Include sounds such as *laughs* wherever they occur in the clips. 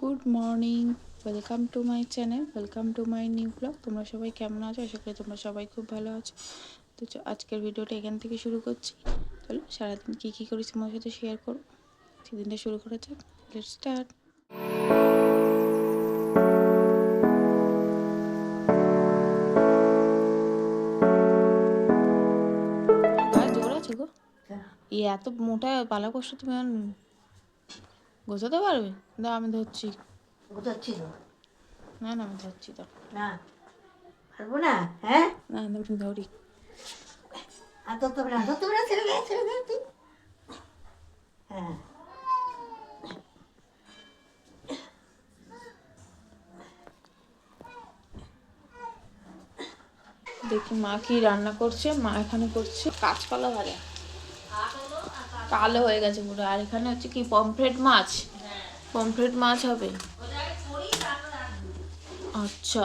Good morning welcome to my channel welcome to my new blog. তোমরা সবাই কেমন আছো? আশা করি তোমরা সবাই খুব ভালো আছো। তো আজকের ভিডিওটা এখান থেকে শুরু করছি। চলো সারাদিন কী কী করেছি তোমার সাথে শেয়ার করো। সেদিনটা শুরু করা যাক। লেট স্টার্ট এত মোটা পালা কষ্ট তুমি গোছাতে পারবে? না আমি ধরছি। বুঝাচ্ছি তো না না আমি ধরছি তো না? পারব না? হ্যাঁ? না না আমি ধরি। আর ধরতে ধরতে ছেড়ে দে ছেড়ে দে তুই। হ্যাঁ। দেখি মা কি রান্না করছে মা এখানে করছে। কাঁচকলা ভাজা। কালো হয়ে গেছে পুরো। আর এখানে হচ্ছে কি পমফ্রেট মাছ? পমফ্রেট মাছ হবে? আচ্ছা।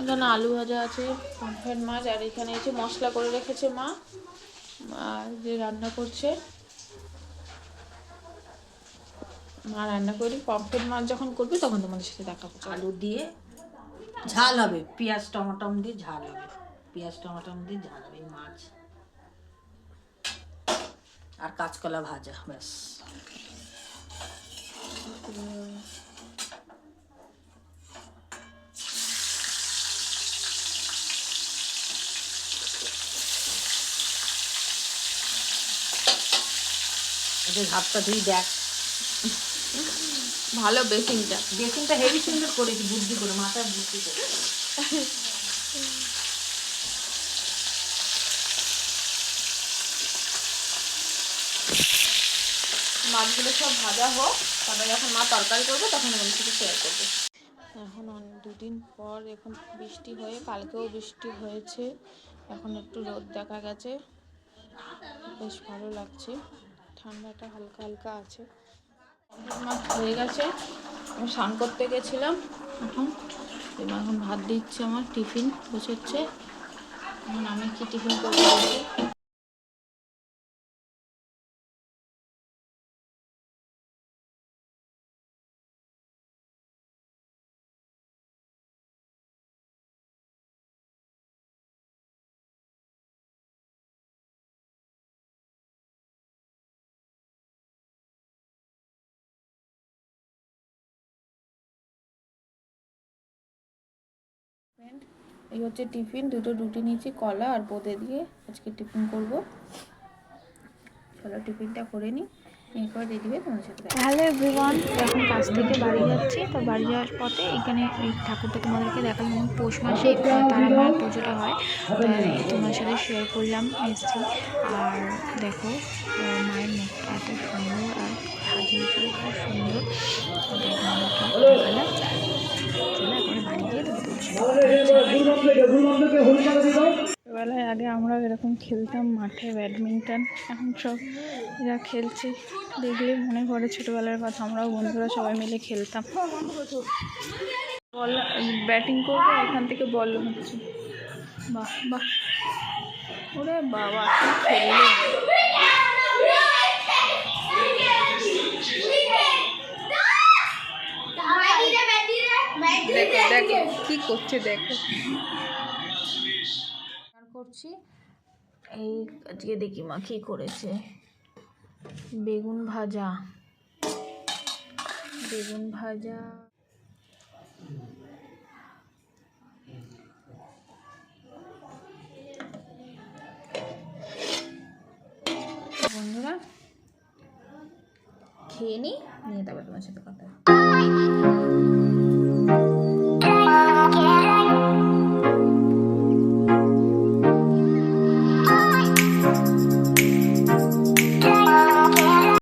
এখানে আলু ভাজা আছে পমফ্রেট মাছ, আর এখানে হচ্ছে মশলা করে রেখেছে মা, আর যে রান্না করছে। মা রান্না করি পমফ্রেট মাছ যখন করবে তখন তোমাদের সাথে দেখা দেখাবো আলু দিয়ে ঝাল হবে, পেঁয়াজ টমাটম দিয়ে ঝাল হবে, পেঁয়াজ টমাটম দিয়ে ঝাল হবে মাছ। আর কাঁচকলা ভাজা ব্যাস। হাতটা ধুই দেখ। ভালো বেসিনটা বেসিনটা হেভি সুন্দর করেছি বুদ্ধি করে মাথায় বুদ্ধি করে। *laughs* মাছগুলো সব ভাজা হোক, তারপরে যখন মা তরকারি করবে তখন আমি সাথে শেয়ার করব। এখন দুদিন পর এখন বৃষ্টি হয়ে, কালকেও বৃষ্টি হয়েছে। এখন একটু রোদ দেখা গেছে। বেশ ভালো লাগছে। ঠান্ডাটা হালকা হালকা আছে। মাছ হয়ে গেছে। আমি স্নান করতে গেছিলাম। এখন এখন ভাত দিচ্ছে আমার, টিফিন বসেছে। এখন আমি কি টিফিন করব? ফ্রেন্ড এই হচ্ছে টিফিন। দুটো রুটি নিয়েছি, কলা আর বোঁদে দিয়ে আজকে টিফিন করব। চলো টিফিনটা করে নিই, এরপর রেডি হয়ে তোমার সাথে হ্যালো এভরিওয়ান এখন কাজ থেকে বাড়ি যাচ্ছি। তো বাড়ি যাওয়ার পথে এখানে এই ঠাকুরটা তোমাদেরকে দেখালাম পৌষ মাসে তারা মায়ের পুজোটা হয়। তোমার সাথে শেয়ার করলাম, এসছি। আর দেখো মায়ের মুখটা এত সুন্দর আর সাজিয়েছিল খুব সুন্দর। চলো এখন বাড়ি গিয়ে বেলায় আগে আমরা এরকম খেলতাম মাঠে ব্যাডমিন্টন, এখন সব এরা খেলছে। দেখলে মনে পড়ে ছোটোবেলার কথা, আমরাও বন্ধুরা সবাই মিলে খেলতাম। বল, ব্যাটিং করব, এখান থেকে বল হচ্ছে বাহ বাহ। ওরে বাবা খেললে। দেখো দেখো, কি করছে, দেখো। করছি। এই আজকে দেখি মা কি করেছে। বেগুন ভাজা। বেগুন ভাজা। বন্ধুরা, খেয়ে নি? নিয়ে তারপর তোমার সাথে কথা।